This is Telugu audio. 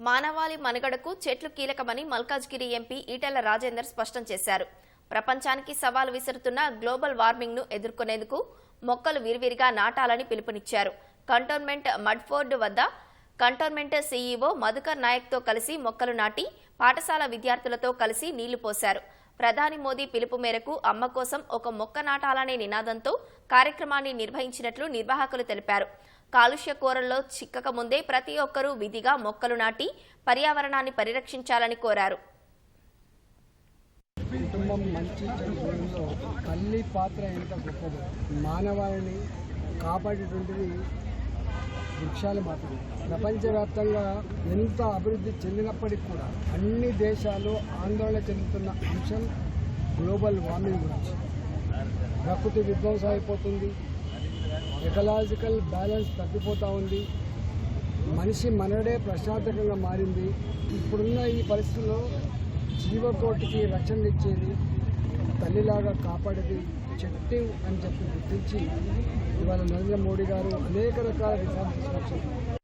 మానవాళి మనుగడకు చెట్లు కీలకమని మల్కాజ్గిరి ఎంపీ ఈటెల రాజేందర్ స్పష్టం చేశారు. ప్రపంచానికి సవాల్ విసురుతున్న గ్లోబల్ వార్మింగ్ను ఎదుర్కొనేందుకు మొక్కలు విరివిరిగా నాటాలని పిలుపునిచ్చారు. కంటోన్మెంట్ మడ్ఫోర్డ్ వద్ద కంటోన్మెంట్ సీఈఓ మధుకర్ నాయక్తో కలిసి మొక్కలు నాటి పాఠశాల విద్యార్థులతో కలిసి నీళ్ళు పోశారు. ప్రధాని మోదీ పిలుపు మేరకు అమ్మ కోసం ఒక మొక్క నాటాలనే నినాదంతో కార్యక్రమాన్ని నిర్వహించినట్లు నిర్వాహకులు తెలిపారు. కాలుష్య కూరల్లో చిక్కక ముందే ప్రతి ఒక్కరూ విధిగా మొక్కలు నాటి పర్యావరణాన్ని పరిరక్షించాలని కోరారు. కుటుంబం మంచి చెడులో తల్లి పాత్ర ఎంత గొప్పదో మానవాళిని కాపాడేటువంటిది వృక్షాలు మాత్రమే. ప్రపంచవ్యాప్తంగా ఎంత అభివృద్ధి చెందినప్పటికీ కూడా అన్ని దేశాలు ఆందోళన చెందుతున్న అంశం గ్లోబల్ వార్మింగ్ గురించి. ప్రకృతి విధ్వంసం అయిపోతుంది ఎకలాజికల్ బ్యాలెన్స్ తగ్గిపోతూ ఉంది. మనిషి మనడే ప్రశాంతకంగా మారింది. ఇప్పుడున్న ఈ పరిస్థితుల్లో జీవకోటికి రక్షణ ఇచ్చేది తల్లిలాగా కాపాడేది చెట్టు అని చెప్పి గుర్తించి ఇవాళ నరేంద్ర మోడీ గారు అనేక రకాల రిఫార్మ్స్ తీసుకొచ్చారు.